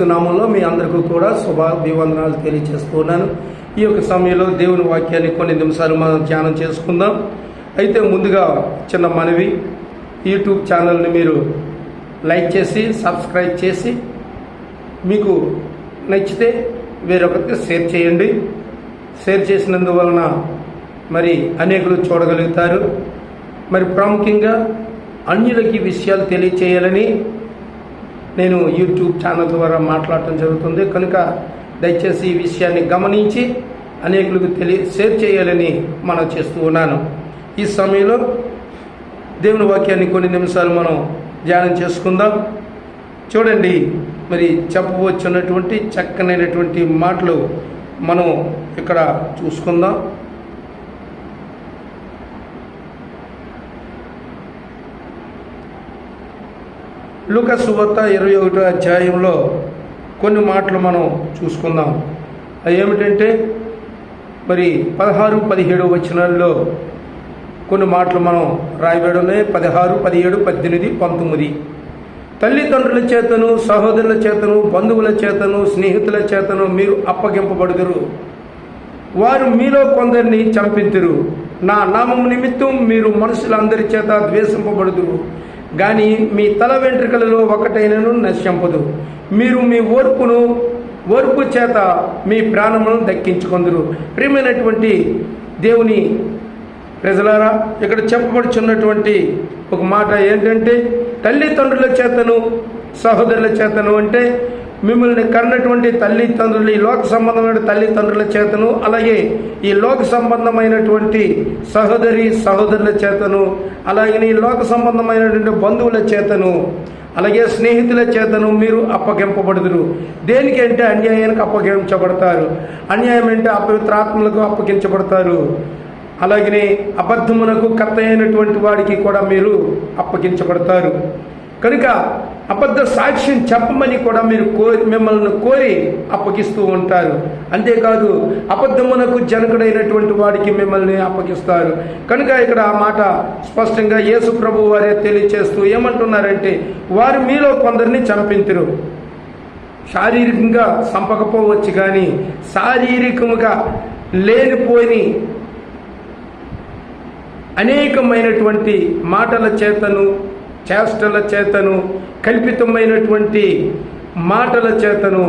నామంలో మీ అందరికీ కూడా శుభాభివందనాలు తెలియజేస్తున్నాను ఈ యొక్క సమయంలో దేవుని వాక్యాన్ని కొన్ని నిమిషాలు మనం ధ్యానం చేసుకుందాం. అయితే ముందుగా చిన్న మనవి యూట్యూబ్ ఛానల్ని మీరు లైక్ చేసి సబ్స్క్రైబ్ చేసి మీకు నచ్చితే వేరొకరికి షేర్ చేయండి. షేర్ చేసినందువలన మరి అనేకులు చూడగలుగుతారు. మరి ప్రాముఖ్యంగా అన్యులకి విషయాలు తెలియచేయాలని నేను యూట్యూబ్ ఛానల్ ద్వారా మాట్లాడటం జరుగుతుంది. కనుక దయచేసి ఈ విషయాన్ని గమనించి అనేకులకు తెలియ షేర్ చేయాలని మనం చేస్తూ ఉన్నాను. ఈ సమయంలో దేవుని వాక్యాన్ని కొన్ని నిమిషాలు మనం ధ్యానం చేసుకుందాం. చూడండి మరి చెప్పవచ్చున్నటువంటి చక్కనైనటువంటి మాటలు మనం ఇక్కడ చూసుకుందాం. లుక సువార్త ఇరవై ఒకటో అధ్యాయంలో కొన్ని మాటలు మనం చూసుకుందాం. అది ఏమిటంటే మరి పదహారు పదిహేడు వచనాల్లో కొన్ని మాటలు మనం రాయబడి పదహారు పదిహేడు పద్దెనిమిది పంతొమ్మిది. తల్లిదండ్రుల చేతను సహోదరుల చేతను బంధువుల చేతను స్నేహితుల చేతను మీరు అప్పగింపబడుదురు. వారు మీలో కొందరిని చంపింతురు. నా నామం నిమిత్తం మీరు మనుషులందరి చేత ద్వేషింపబడుదురు. కానీ మీ తల వెంట్రుకలలో ఒకటైనను నశింపదు. మీరు మీ ఓర్పును ఓర్పు చేత మీ ప్రాణమును దక్కించుకొందురు. ప్రియమైనటువంటి దేవుని ప్రజలారా ఇక్కడ చెప్పబడుచున్నటువంటి ఒక మాట ఏంటంటే తల్లిదండ్రుల చేతను సహోదరుల చేతను అంటే మిమ్మల్ని కన్నటువంటి తల్లి తండ్రులు ఈ లోక సంబంధమైన తల్లి తండ్రుల చేతను అలాగే ఈ లోక సంబంధమైనటువంటి సహోదరి సహోదరుల చేతను అలాగే ఈ లోక సంబంధమైనటువంటి బంధువుల చేతను అలాగే స్నేహితుల చేతను మీరు అప్పగింపబడుదురు. దేనికంటే అన్యాయానికి అప్పగించబడతారు. అన్యాయం అంటే అపవిత్రాత్మలకు అప్పగించబడతారు. అలాగే అబద్ధమునకు కర్త అయినటువంటి వాడికి కూడా మీరు అప్పగించబడతారు. కనుక అబద్ధ సాక్ష్యం చెప్పమని కూడా మీరు కోరి మిమ్మల్ని కోరి అప్పగిస్తూ ఉంటారు. అంతేకాదు అబద్ధమునకు జనకుడైనటువంటి వాడికి మిమ్మల్ని అప్పగిస్తారు. కనుక ఇక్కడ ఆ మాట స్పష్టంగా యేసు ప్రభు వారే తెలియచేస్తూ ఏమంటున్నారంటే వారు మీలో కొందరిని చంపించరు శారీరకంగా చంపకపోవచ్చు కానీ శారీరకంగా లేనిపోని అనేకమైనటువంటి మాటల చేతను చేష్టల చేతను కల్పితమైనటువంటి మాటల చేతను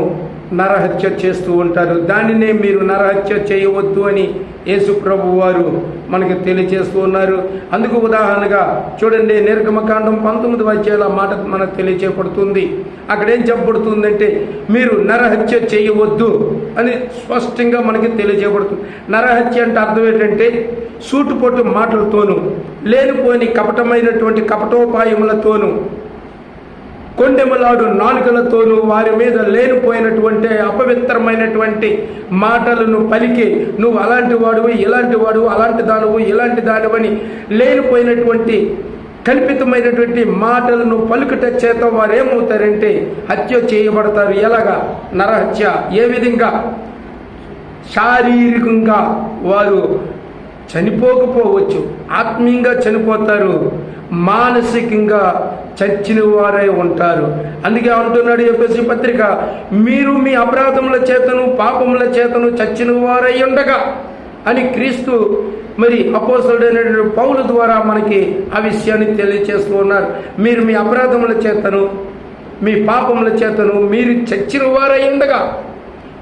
నరహత్య చేస్తూ ఉంటారు. దానినే మీరు నరహత్య చేయవద్దు అని యేసుప్రభు వారు మనకి తెలియజేస్తూ ఉన్నారు. అందుకు ఉదాహరణగా చూడండి నిర్గమకాండం పంతొమ్మిది వచ్చేల మాట మనకు తెలియచేయబడుతుంది. అక్కడ ఏం చెప్పబడుతుందంటే మీరు నరహత్య చేయవద్దు అని స్పష్టంగా మనకి తెలియజేయబడుతుంది నరహత్య అంటే అర్థం ఏంటంటే సూటుపోటు మాటలతోనూ లేనిపోని కపటమైనటువంటి కపటోపాయములతోనూ కొండెమలాడు నాలుకలతోనూ వారి మీద లేనిపోయినటువంటి అపవిత్రమైనటువంటి మాటలను పలికి నువ్వు అలాంటి వాడువు ఇలాంటి వాడువు అలాంటి దానువు ఇలాంటి దానివని లేనిపోయినటువంటి కల్పితమైనటువంటి మాటలను పలుకుట చేత వారు ఏమవుతారంటే హత్య చేయబడతారు. ఎలాగా? నరహత్య. ఏ విధంగా? శారీరకంగా వారు చనిపోకపోవచ్చు. ఆత్మీయంగా చనిపోతారు. మానసికంగా చచ్చిన వారై ఉంటారు. అందుకే అంటున్నాడు ఎఫ్ఎస్సి పత్రిక మీరు మీ అపరాధముల చేతను పాపముల చేతను చచ్చిన వారై ఉండగా అని క్రీస్తు మరి అపోసరుడైనటువంటి పౌల ద్వారా మనకి ఆ విషయాన్ని తెలియచేస్తూ ఉన్నారు. మీరు మీ అపరాధముల చేతను మీ పాపముల చేతను మీరు చచ్చిన వారై ఉండగా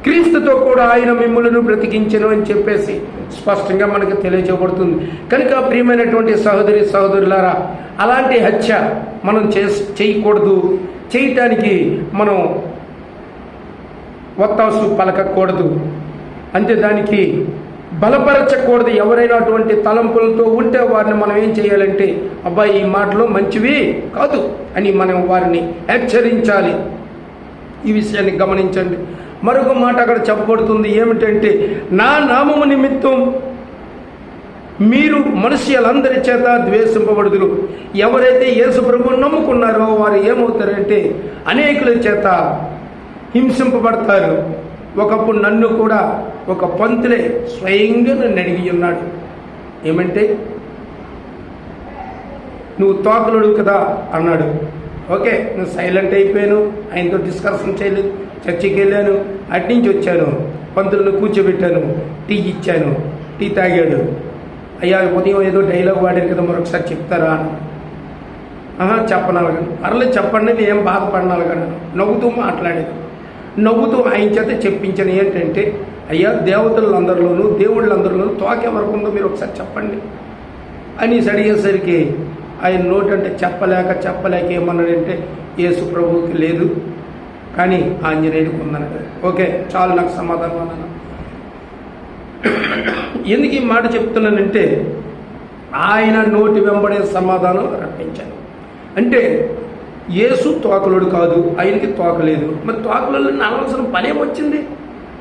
క్రీస్తుతో కూడా ఆయన మిమ్మల్ని బ్రతికించను అని చెప్పేసి స్పష్టంగా మనకు తెలియజేయబడుతుంది కనుక ప్రియమైనటువంటి సహోదరి సహోదరులారా అలాంటి హత్య మనం చే చేయకూడదు. చేయటానికి మనం ఒత్తాసు పలకకూడదు. అంతే దానికి బలపరచకూడదు. ఎవరైనా అటువంటి తలంపులతో ఉంటే వారిని మనం ఏం చేయాలంటే అబ్బాయి ఈ మాటలు మంచివి కాదు అని మనం వారిని హెచ్చరించాలి. ఈ విషయాన్ని గమనించండి. మరొక మాట అక్కడ చెప్పబడుతుంది ఏమిటంటే నా నామము నిమిత్తం మీరు మనుష్యులందరి చేత ద్వేషింపబడుదురు. ఎవరైతే యేసు ప్రభు నమ్ముకున్నారో వారు ఏమవుతారంటే అనేకుల చేత హింసింపబడతారు. ఒకప్పుడు నన్ను కూడా ఒక పంతులే స్వయంగా నన్ను అడిగి ఉన్నాడు. ఏమంటే నువ్వు తోకలుడు కదా అన్నాడు. ఓకే నువ్వు సైలెంట్ అయిపోయాను. ఆయనతో డిస్కషన్ చేయలేదు. చర్చికి వెళ్ళాను. అట్నుంచి వచ్చాను. పంతులను కూర్చోబెట్టాను. టీ ఇచ్చాను. టీ తాగాడు. అయ్యా ఉదయం ఏదో డైలాగ్ వాడారు కదా మరొకసారి చెప్తారా? ఆహా చెప్పనాలి కానీ పర్లేదు చెప్పండి నేను ఏం బాధపడినాలి కానీ నవ్వుతూ మాట్లాడేది నవ్వుతూ ఆయన చేత చెప్పించిన. ఏంటంటే అయ్యా దేవతలందరిలోనూ దేవుళ్ళందరిలోనూ తోకే వరకు ఉందో మీరు ఒకసారి చెప్పండి. అని అడిగేసరికి ఆయన నోటంటే చెప్పలేక చెప్పలేక ఏమన్నాడంటే యేసు ప్రభువుకి లేదు. కానీ ఆంజనేయుడికి ఉందన్నాడు ఓకే చాలు నాకు సమాధానం అన్నాను. ఎందుకు ఈ మాట చెప్తున్నానంటే ఆయన నోటి వెంబడే సమాధానం రప్పించాను. అంటే యేసు తోకలుడు కాదు ఆయనకి తోకలేదు మరి తోకలు అనవసరం పనేమొచ్చింది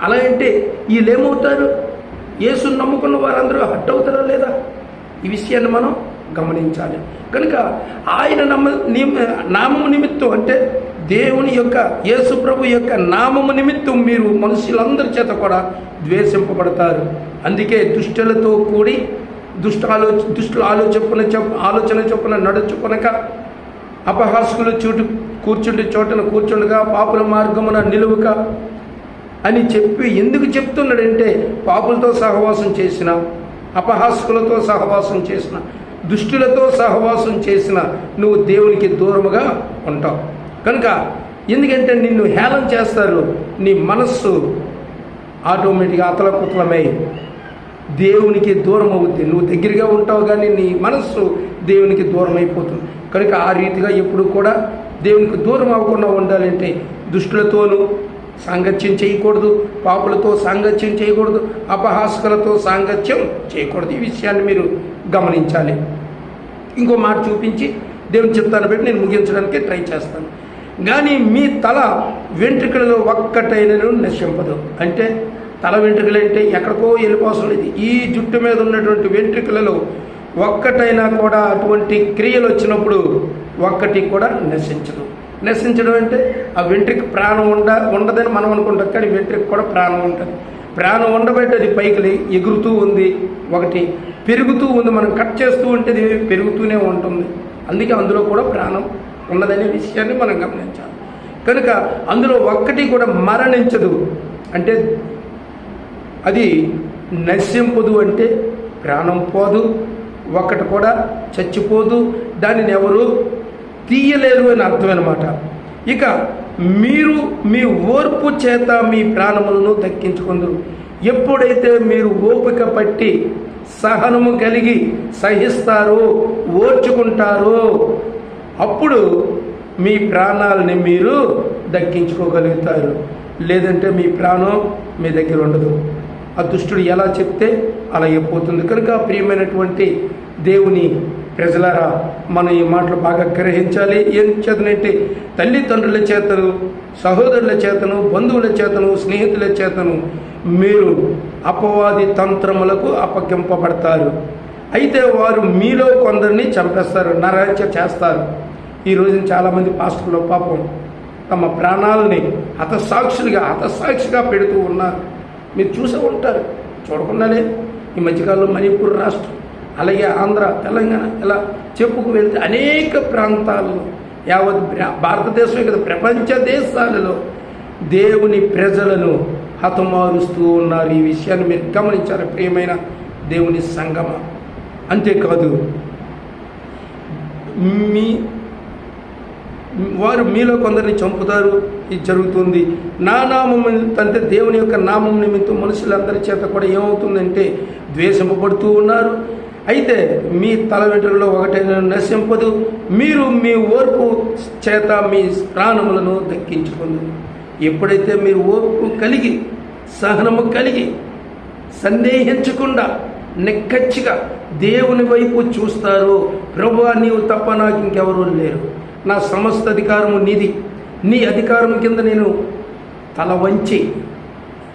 అలా అంటే వీళ్ళేమవుతారు? యేసుని నమ్ముకున్న వారందరూ హట్ అవుతారా లేదా? ఈ విషయాన్ని మనం గమనించాలి. కనుక ఆయన నమ్మ నిమ్- నామము నిమిత్తం అంటే దేవుని యొక్క యేసు ప్రభు యొక్క నామము నిమిత్తం మీరు మనుషులందరి చేత కూడా ద్వేషింపబడతారు. అందుకే దుష్టులతో కూడి దుష్ట ఆలోచ దుష్టుల ఆలోచన ఆలోచన చొప్పున నడుచుకొనక అపహాసుకులు చూటు కూర్చుండి చోటన కూర్చుండగా పాపుల మార్గమున నిలువుక అని చెప్పి ఎందుకు చెప్తున్నాడంటే పాపులతో సహవాసం చేసిన అపహాసుకులతో సహవాసం చేసిన దుష్టులతో సహవాసం చేసిన నువ్వు దేవునికి దూరముగా ఉంటావు. కనుక ఎందుకంటే నిన్ను హేళన చేస్తారు నీ మనస్సు ఆటోమేటిక్గా అతలకుతలమై. దేవునికి దూరం అవుద్ది. నువ్వు దగ్గరగా ఉంటావు కానీ నీ మనస్సు దేవునికి దూరం అయిపోతుంది. కనుక ఆ రీతిగా ఎప్పుడు కూడా దేవునికి దూరం అవ్వకుండా ఉండాలంటే దుష్టులతోనూ సాంగత్యం చేయకూడదు పాపులతో సాంగత్యం చేయకూడదు అపహాసకులతో సాంగత్యం చేయకూడదు. ఈ విషయాన్ని మీరు గమనించాలి. ఇంకో మాట చూపించి దేవుని చిత్తాన్ని బట్టి నేను ముగించడానికి ట్రై చేస్తాను. కానీ మీ తల వెంట్రుకలలో ఒక్కటైనను నశింపదు. అంటే తల వెంట్రుకలు అంటే ఎక్కడికో వెళ్ళిపోవసం లేదు ఈ జుట్టు మీద ఉన్నటువంటి వెంట్రుకలలో ఒక్కటైనా కూడా అటువంటి క్రియలు వచ్చినప్పుడు ఒక్కటి కూడా నశించదు. నశించడం అంటే ఆ వెంట్రుక ప్రాణం ఉండ ఉండదని మనం అనుకుంటాం. కానీ వెంట్రుక కూడా ప్రాణం ఉంటుంది. ప్రాణం ఉండబట్టి అది పైకి ఎగురుతూ ఉంది. ఒకటి పెరుగుతూ ఉంది. మనం కట్ చేస్తూ ఉంటే పెరుగుతూనే ఉంటుంది. అందుకే అందులో కూడా ప్రాణం ఉన్నదనే విషయాన్ని మనం గమనించాలి. కనుక అందులో ఒక్కటి కూడా మరణించదు. అంటే అది నశింపదు అంటే ప్రాణం పోదు. ఒక్కటి కూడా చచ్చిపోదు. దానిని ఎవరు తీయలేరు అని అర్థం అనమాట ఇక మీరు మీ ఓర్పు చేత మీ ప్రాణములను దక్కించుకుందరు. ఎప్పుడైతే మీరు ఓపిక పట్టి సహనము కలిగి సహిస్తారో ఓర్చుకుంటారో అప్పుడు మీ ప్రాణాలని మీరు దక్కించుకోగలుగుతారు. లేదంటే మీ ప్రాణం మీ దగ్గర ఉండదు. ఆ దుష్టుడు ఎలా చెప్తే అలా అయిపోతుంది కనుక ప్రియమైనటువంటి దేవుని ప్రజలారా మనం ఈ మాటలు బాగా గ్రహించాలి. ఏం చేతనంటే తల్లిదండ్రుల చేతను సహోదరుల చేతను బంధువుల చేతను స్నేహితుల చేతను మీరు అపవాది తంత్రములకు అప్పగింపబడతారు. అయితే వారు మీలో కొందరిని చంపేస్తారు నరహత్య చేస్తారు. ఈ రోజున చాలామంది పాస్టర్లు పాపం తమ ప్రాణాలని హతసాక్షులుగా హతసాక్షిగా పెడుతూ ఉన్నారు మీరు చూసే ఉంటారు చూడకుండానే ఈ మధ్యకాలంలో మణిపూర్ రాష్ట్రం అలాగే ఆంధ్ర తెలంగాణ ఇలా చెప్పుకు వెళ్తే అనేక ప్రాంతాల్లో యావత్ భారతదేశమే కదా ప్రపంచ దేశాలలో దేవుని ప్రజలను హతమారుస్తూ ఉన్నారు. ఈ విషయాన్ని మీరు గమనించారు ప్రియమైన దేవుని సంగమ. అంతేకాదు మీ వారు మీలో కొందరిని చంపుతారు. ఇది జరుగుతుంది. నా నామం అంటే దేవుని యొక్క నామం నిమిత్తం మనుషులందరి చేత కూడా ఏమవుతుందంటే ద్వేషింపబడుతూ ఉన్నారు. అయితే మీ తల వెంట్రుకలో ఒకటైన నశింపదు. మీరు మీ ఓర్పు చేత మీ ప్రాణములను దక్కించుకుంది. ఎప్పుడైతే మీరు ఓర్పు కలిగి సహనము కలిగి సందేహించకుండా నిక్కచ్చిగా దేవుని వైపు చూస్తారో ప్రభువా నీవు తప్ప నాకు ఇంకెవరూ లేరు. నా సమస్త అధికారము నీది. నీ అధికారం కింద నేను తల వంచి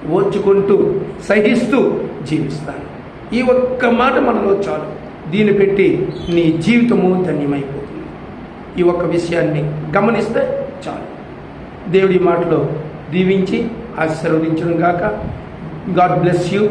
ఓర్చుకుంటూ సహిస్తూ జీవిస్తాను. ఈ ఒక్క మాట మనలో చాలు. దీన్ని పెట్టి నీ జీవితము ధన్యమైపోతుంది. ఈ ఒక్క విషయాన్ని గమనిస్తే చాలు. దేవుడి మాటలో దీవించి ఆశీర్వదించడం గాక గాడ్ బ్లెస్ యూ.